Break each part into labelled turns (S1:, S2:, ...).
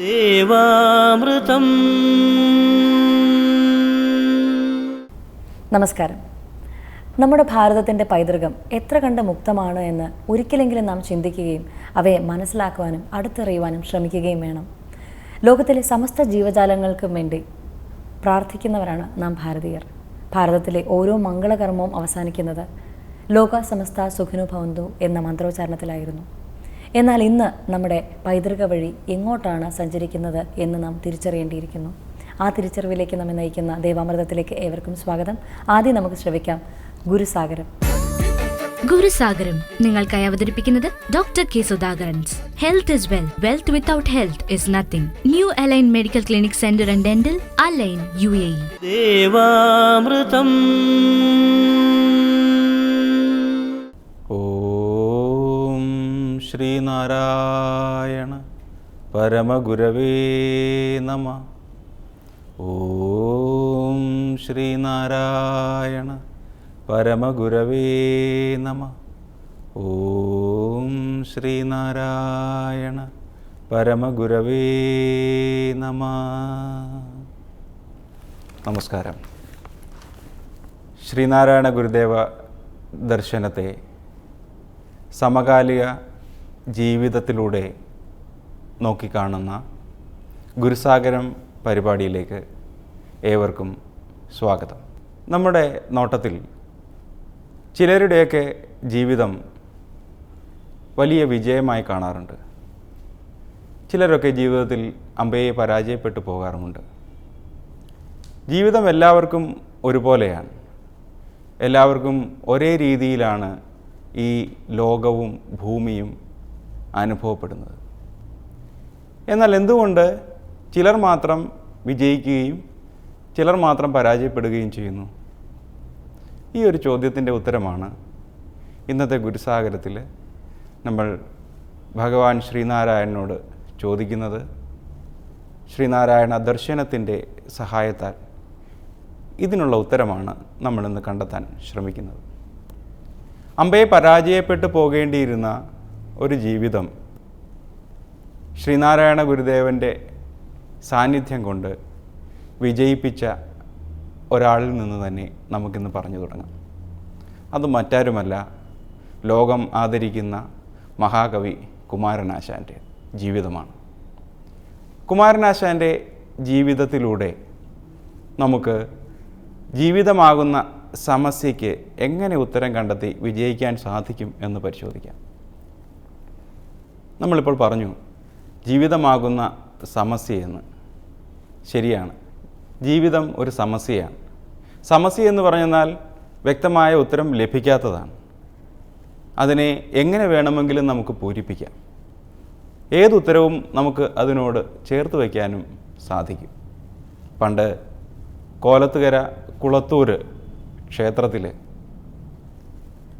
S1: ദേവാമൃതം.
S2: നമസ്കാരം. നമ്മുടെ ഭാരതത്തിന്റെ പൈതൃകം എത്ര കണ്ട് മുക്തമാണ് എന്ന് ഒരിക്കലെങ്കിലും നാം ചിന്തിക്കുകയും അവയെ മനസ്സിലാക്കുവാനും അടുത്തറിയുവാനും ശ്രമിക്കുകയും വേണം. ലോകത്തിലെ സമസ്ത ജീവജാലങ്ങൾക്കും വേണ്ടി പ്രാർത്ഥിക്കുന്നവരാണ് നാം ഭാരതീയർ. ഭാരതത്തിലെ ഓരോ മംഗളകർമ്മവും അവസാനിക്കുന്നത് ലോക സമസ്ത സുഖനുഭവന്തു എന്ന മന്ത്രോച്ചാരണത്തിലായിരുന്നു. എന്നാൽ ഇന്ന് നമ്മുടെ പൈതൃക വഴി എങ്ങോട്ടാണ് സഞ്ചരിക്കുന്നത് എന്ന് നാം തിരിച്ചറിയേണ്ടിയിരിക്കുന്നു. ആ തിരിച്ചറിവിലേക്ക് നമ്മെ നയിക്കുന്ന ദേവാമൃതത്തിലേക്ക് ഏവർക്കും സ്വാഗതം. ആദ്യം നമുക്ക് ശ്രവിക്കാം ഗുരുസാഗരം.
S3: ഗുരുസാഗരം നിങ്ങൾക്കായി അവതരിപ്പിക്കുന്നത് doctor K Sudhakaran's. Health is well wealth without health is nothing new align medical clinic centre and dental align U A E
S1: ദേവാമൃതം.
S4: Sreenarayana പരമഗുരവേ നമ. ഓം ശ്രീനാരായണ പരമഗുരവേ നമ. ഓം ശ്രീനാരായണ പരമഗുരവേ നമ. നമസ്കാരം. ശ്രീനാരായണ ഗുരുദേവ ദർശനത്തെ സമകാലിക ജീവിതത്തിലൂടെ നോക്കിക്കാണുന്ന ഗുരുസാഗരം പരിപാടിയിലേക്ക് ഏവർക്കും സ്വാഗതം. നമ്മുടെ നോട്ടത്തിൽ ചിലരുടെയൊക്കെ ജീവിതം വലിയ വിജയമായി കാണാറുണ്ട്. ചിലരൊക്കെ ജീവിതത്തിൽ അമ്പയെ പരാജയപ്പെട്ടു പോകാറുമുണ്ട്. ജീവിതം എല്ലാവർക്കും ഒരുപോലെയാണ്. എല്ലാവർക്കും ഒരേ രീതിയിലാണ് ഈ ലോകവും ഭൂമിയും അനുഭവപ്പെടുന്നത്. എന്നാൽ എന്തുകൊണ്ട് ചിലർ മാത്രം വിജയിക്കുകയും ചിലർ മാത്രം പരാജയപ്പെടുകയും ചെയ്യുന്നു? ഈ ഒരു ചോദ്യത്തിന്റെ ഉത്തരമാണ് ഇന്നത്തെ ഗുരുസാഗരത്തിൽ നമ്മൾ ഭഗവാൻ ശ്രീനാരായണനോട് ചോദിക്കുന്നത്. ശ്രീനാരായണ ദർശനത്തിന്റെ സഹായത്താൽ ഇതിനുള്ള ഉത്തരമാണ് നമ്മളിന്ന് കണ്ടെത്താൻ ശ്രമിക്കുന്നത്. അമ്പയെ പരാജയപ്പെട്ടു പോകേണ്ടിയിരുന്ന ഒരു ജീവിതം ശ്രീനാരായണ ഗുരുദേവന്റെ സാന്നിധ്യം കൊണ്ട് വിജയിപ്പിച്ച ഒരാളിൽ നിന്ന് തന്നെ നമുക്കിന്ന് പറഞ്ഞു തുടങ്ങാം. അത് മറ്റാരുമല്ല ലോകം ആദരിക്കുന്ന മഹാകവി കുമാരനാശാന്റെ ജീവിതമാണ്. കുമാരനാശാന്റെ ജീവിതത്തിലൂടെ നമുക്ക് ജീവിതമാകുന്ന സമസ്യയ്ക്ക് എങ്ങനെ ഉത്തരം കണ്ടെത്തി വിജയിക്കാൻ സാധിക്കും എന്ന് പരിശോധിക്കാം. നമ്മളിപ്പോൾ പറഞ്ഞു ജീവിതമാകുന്ന സമസ്യയെന്ന്. ശരിയാണ്. ജീവിതം ഒരു സമസ്യയാണ്. സമസ്യ എന്ന് പറഞ്ഞാൽ വ്യക്തമായ ഉത്തരം ലഭിക്കാത്തതാണ്. അതിനെ എങ്ങനെ വേണമെങ്കിലും നമുക്ക് പൂരിപ്പിക്കാം. ഏതുത്തരവും നമുക്ക് അതിനോട് ചേർത്ത് വയ്ക്കാനും സാധിക്കും. പണ്ട് കോലത്തുകര കുളത്തൂർ ക്ഷേത്രത്തിൽ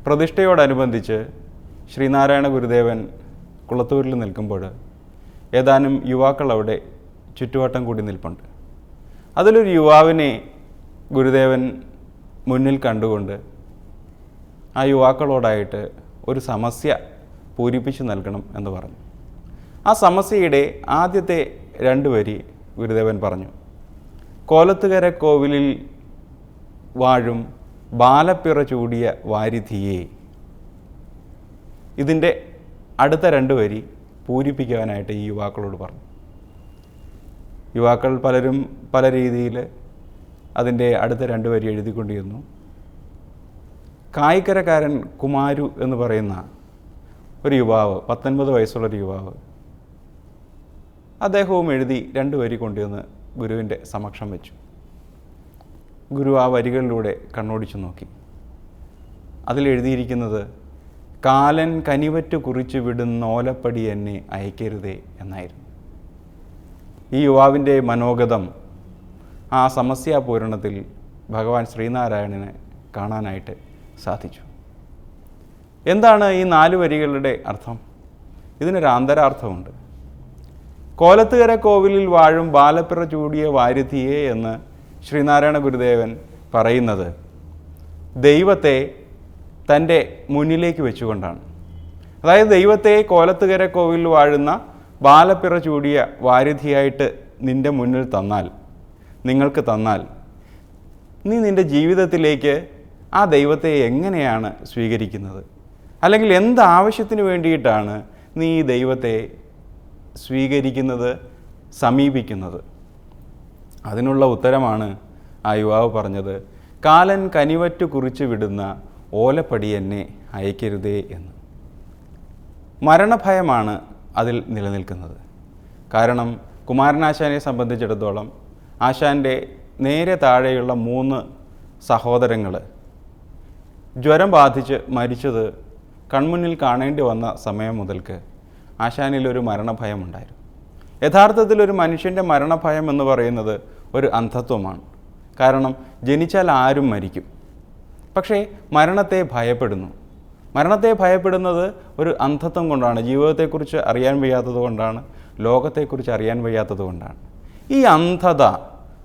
S4: പ്രതിഷ്ഠയോടനുബന്ധിച്ച് ശ്രീനാരായണ ഗുരുദേവൻ കുളത്തൂരിൽ നിൽക്കുമ്പോൾ ഏതാനും യുവാക്കൾ അവിടെ ചുറ്റുവട്ടം കൂടി നിൽപ്പുണ്ട്. അതിലൊരു യുവാവിനെ ഗുരുദേവൻ മുന്നിൽ കണ്ടുകൊണ്ട് ആ യുവാക്കളോടായിട്ട് ഒരു സമസ്യ പൂരിപ്പിച്ചു നൽകണം എന്ന് പറഞ്ഞു. ആ സമസ്യയുടെ ആദ്യത്തെ രണ്ട് വരി ഗുരുദേവൻ പറഞ്ഞു. കോലത്തുകര കോവിലിൽ വാഴും ബാലപ്പിറ ചൂടിയ വാരിധിയെ. ഇതിന്റെ അടുത്ത രണ്ട് വരി പൂരിപ്പിക്കുവാനായിട്ട് ഈ യുവാക്കളോട് പറഞ്ഞു. യുവാക്കൾ പലരും പല രീതിയിൽ അതിന്റെ അടുത്ത രണ്ട് വരി എഴുതിക്കൊണ്ടിരുന്നു. കായിക്കരക്കാരൻ കുമാരു എന്ന് പറയുന്ന ഒരു യുവാവ് പത്തൊൻപത് വയസ്സുള്ളൊരു യുവാവ് അദ്ദേഹവും എഴുതി രണ്ട് വരി കൊണ്ടുവന്ന് ഗുരുവിന്റെ സമക്ഷം വെച്ചു. ഗുരു ആ വരികളിലൂടെ കണ്ണോടിച്ചു നോക്കി. അതിലെഴുതിയിരിക്കുന്നത് കാലൻ കനിവറ്റ് കുറിച്ച് വിടുന്ന ഓലപ്പടി എന്നെ അയക്കരുതേ എന്നായിരുന്നു. ഈ യുവാവിന്റെ മനോഗതം ആ സമസ്യാപൂരണത്തിൽ ഭഗവാൻ ശ്രീനാരായണന് കാണാനായിട്ട് സാധിച്ചു. എന്താണ് ഈ നാല് വരികളുടെ അർത്ഥം? ഇതിനൊരു അന്തരാർത്ഥമുണ്ട് കോലത്തുകര കോവിലിൽ വാഴും ബാലപ്പിറ ചൂടിയ വാരുതിയെ എന്ന് ശ്രീനാരായണ ഗുരുദേവൻ പറയുന്നത് ദൈവത്തെ തന്റെ മുന്നിലേക്ക് വെച്ചുകൊണ്ടാണ്. അതായത് ദൈവത്തെ കോലത്തുകര കോവിലിൽ വാഴുന്ന ബാലപ്പിറ ചൂടിയ വാരിധിയായിട്ട് നിന്റെ മുന്നിൽ തന്നാൽ നിങ്ങൾക്ക് തന്നാൽ നീ നിന്റെ ജീവിതത്തിലേക്ക് ആ ദൈവത്തെ എങ്ങനെയാണ് സ്വീകരിക്കുന്നത്? അല്ലെങ്കിൽ എന്ത് ആവശ്യത്തിന് വേണ്ടിയിട്ടാണ് നീ ഈ ദൈവത്തെ സ്വീകരിക്കുന്നത് സമീപിക്കുന്നത്? അതിനുള്ള ഉത്തരമാണ് ആ യുവാവ് പറഞ്ഞത്. കാലൻ കനിവറ്റു കുറിച്ച് വിടുന്ന ഓലപ്പടി എന്നെ അയക്കരുതേ എന്ന്. മരണഭയമാണ് അതിൽ നിലനിൽക്കുന്നത്. കാരണം കുമാരനാശാനെ സംബന്ധിച്ചിടത്തോളം ആശാന്റെ നേരെ താഴെയുള്ള മൂന്ന് സഹോദരങ്ങൾ ജ്വരം ബാധിച്ച് മരിച്ചത് കൺമുന്നിൽ കാണേണ്ടി വന്ന സമയം മുതൽക്ക് ആശാനിലൊരു മരണഭയമുണ്ടായിരുന്നു. യഥാർത്ഥത്തിൽ ഒരു മനുഷ്യന്റെ മരണഭയം എന്ന് പറയുന്നത് ഒരു അന്ധത്വമാണ്. കാരണം ജനിച്ചാൽ ആരും മരിക്കും. പക്ഷേ മരണത്തെ ഭയപ്പെടുന്നു. മരണത്തെ ഭയപ്പെടുന്നത് ഒരു അന്ധത്വം കൊണ്ടാണ്. ജീവിതത്തെക്കുറിച്ച് അറിയാൻ വയ്യാത്തത് കൊണ്ടാണ്. ലോകത്തെക്കുറിച്ച് അറിയാൻ വയ്യാത്തത് കൊണ്ടാണ്. ഈ അന്ധത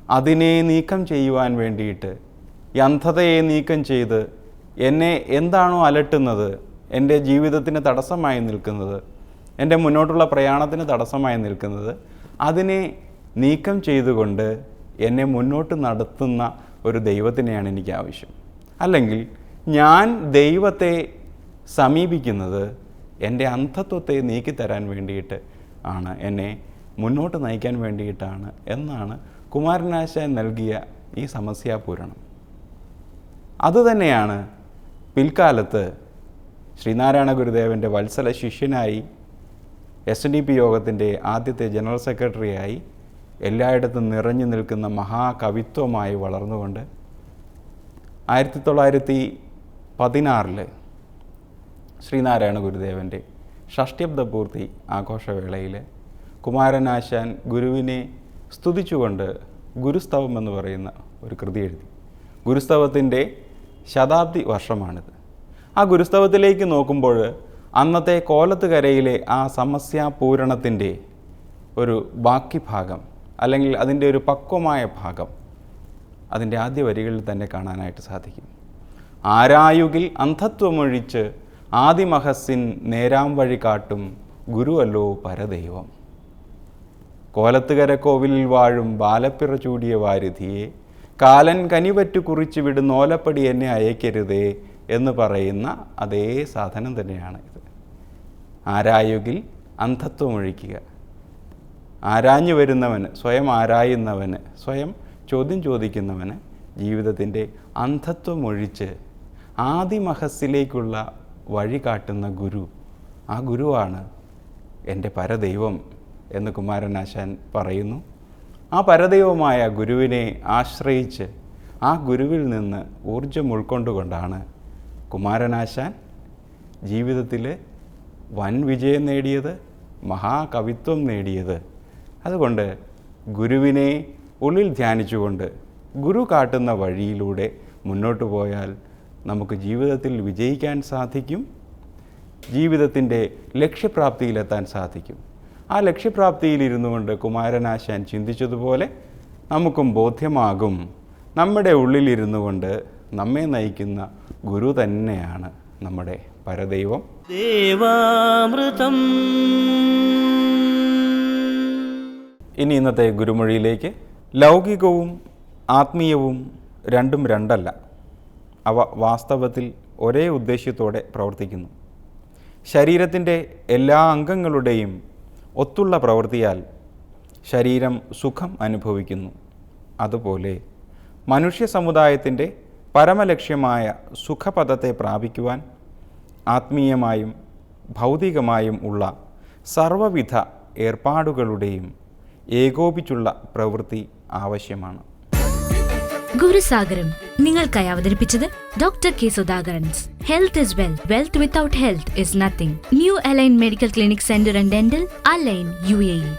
S4: അതിനെ നീക്കം ചെയ്യുവാൻ വേണ്ടിയിട്ട് ഈ അന്ധതയെ നീക്കം ചെയ്ത് എന്നെ എന്താണോ അലട്ടുന്നത് എന്റെ ജീവിതത്തിന് തടസ്സമായി നിൽക്കുന്നത് എന്റെ മുന്നോട്ടുള്ള പ്രയാണത്തിന് തടസ്സമായി നിൽക്കുന്നത് അതിനെ നീക്കം ചെയ്തുകൊണ്ട് എന്നെ മുന്നോട്ട് നടത്തുന്ന ഒരു ദൈവത്തിനെയാണ് എനിക്ക് ആവശ്യം. അല്ലെങ്കിൽ ഞാൻ ദൈവത്തെ സമീപിക്കുന്നത് എന്റെ അന്ധത്വത്തെ നീക്കിത്തരാൻ വേണ്ടിയിട്ട് ആണ് എന്നെ മുന്നോട്ട് നയിക്കാൻ വേണ്ടിയിട്ടാണ് എന്നാണ് കുമാരനാശാൻ നൽകിയ ഈ സമസ്യാപൂരണം. അതുതന്നെയാണ് പിൽക്കാലത്ത് ശ്രീനാരായണ ഗുരുദേവന്റെ വത്സല ശിഷ്യനായി എസ് ഡി പി യോഗത്തിന്റെ ആദ്യത്തെ ജനറൽ സെക്രട്ടറിയായി എല്ലായിടത്തും നിറഞ്ഞു നിൽക്കുന്ന മഹാകവിത്വമായി വളർന്നുകൊണ്ട് ആയിരത്തി തൊള്ളായിരത്തി പതിനാറിൽ ശ്രീനാരായണ ഗുരുദേവന്റെ ഷഷ്ട്യബ്ദപൂർത്തി ആഘോഷവേളയിൽ കുമാരനാശാൻ ഗുരുവിനെ സ്തുതിച്ചുകൊണ്ട് ഗുരുസ്തവം എന്ന് പറയുന്ന ഒരു കൃതി എഴുതി. ഗുരുസ്തവത്തിന്റെ ശതാബ്ദി വർഷമാണിത്. ആ ഗുരുസ്തവത്തിലേക്ക് നോക്കുമ്പോൾ അന്നത്തെ കോലത്തുകരയിലെ ആ സമസ്യാപൂരണത്തിന്റെ ഒരു ബാക്കി ഭാഗം അല്ലെങ്കിൽ അതിന്റെ ഒരു പക്വമായ ഭാഗം അതിന്റെ ആദ്യ വരികളിൽ തന്നെ കാണാനായിട്ട് സാധിക്കും. ആരായുകിൽ അന്ധത്വമൊഴിച്ച് ആദിമഹസിൻ നേരാം വഴി കാട്ടും ഗുരുവല്ലോ പരദൈവം. കോലത്തുകര കോവിലിൽ വാഴും ബാലപ്പിറ ചൂടിയ വാരിധിയെ കാലൻ കനിവറ്റു കുറിച്ച് വിടുന്ന ഓലപ്പടി എന്നെ അയക്കരുതേ എന്ന് പറയുന്ന അതേ സാധനം തന്നെയാണ് ഇത്. ആരായുകിൽ അന്ധത്വമൊഴിക്കുക. ആരാഞ്ഞു വരുന്നവന് സ്വയം ആരായുന്നവന് സ്വയം ചോദ്യം ചോദിക്കുന്നവന് ജീവിതത്തിന്റെ അന്ധത്വമൊഴിച്ച് ആദിമഹസ്സിലേക്കുള്ള വഴി കാട്ടുന്ന ഗുരു. ആ ഗുരുവാണ് എന്റെ പരദൈവം എന്ന് കുമാരനാശാൻ പറയുന്നു. ആ പരദൈവമായ ഗുരുവിനെ ആശ്രയിച്ച് ആ ഗുരുവിൽ നിന്ന് ഊർജം ഉൾക്കൊണ്ടുകൊണ്ടാണ് കുമാരനാശാൻ ജീവിതത്തിൽ വൻ വിജയം നേടിയത് മഹാകവിത്വം നേടിയത്. അതുകൊണ്ട് ഗുരുവിനെ ഉള്ളിൽ ധ്യാനിച്ചുകൊണ്ട് ഗുരു കാട്ടുന്ന വഴിയിലൂടെ മുന്നോട്ട് പോയാൽ നമുക്ക് ജീവിതത്തിൽ വിജയിക്കാൻ സാധിക്കും. ജീവിതത്തിന്റെ ലക്ഷ്യപ്രാപ്തിയിലെത്താൻ സാധിക്കും. ആ ലക്ഷ്യപ്രാപ്തിയിലിരുന്നു കൊണ്ട് കുമാരനാശാൻ ചിന്തിച്ചതുപോലെ നമുക്കും ബോധ്യമാകും. നമ്മുടെ ഉള്ളിലിരുന്നു കൊണ്ട് നമ്മെ നയിക്കുന്ന ഗുരു തന്നെയാണ് നമ്മുടെ പരദൈവം.
S1: ദേവാമൃതം.
S4: ഇനി ഇന്നത്തെ ഗുരുമൊഴിയിലേക്ക് ലൗകികവും ആത്മീയവും രണ്ടും രണ്ടല്ല. അവ വാസ്തവത്തിൽ ഒരേ ഉദ്ദേശ്യത്തോടെ പ്രവർത്തിക്കുന്നു. ശരീരത്തിന്റെ എല്ലാ അംഗങ്ങളുടെയും ഒത്തുള്ള പ്രവൃത്തിയാൽ ശരീരം സുഖം അനുഭവിക്കുന്നു. അതുപോലെ മനുഷ്യ സമുദായത്തിന്റെ പരമലക്ഷ്യമായ സുഖപഥത്തെ പ്രാപിക്കുവാൻ ആത്മീയമായും ഭൗതികമായും ഉള്ള സർവവിധ ഏർപ്പാടുകളുടെയും ഏകോപിച്ചുള്ള പ്രവൃത്തി ആവശ്യമാണ്.
S3: ഗുരുസാഗരം നിങ്ങൾക്കായി അവതരിപ്പിച്ചത് doctor K Sudhakaran's. Health is well wealth without health is nothing new align medical clinic centre and dental align U A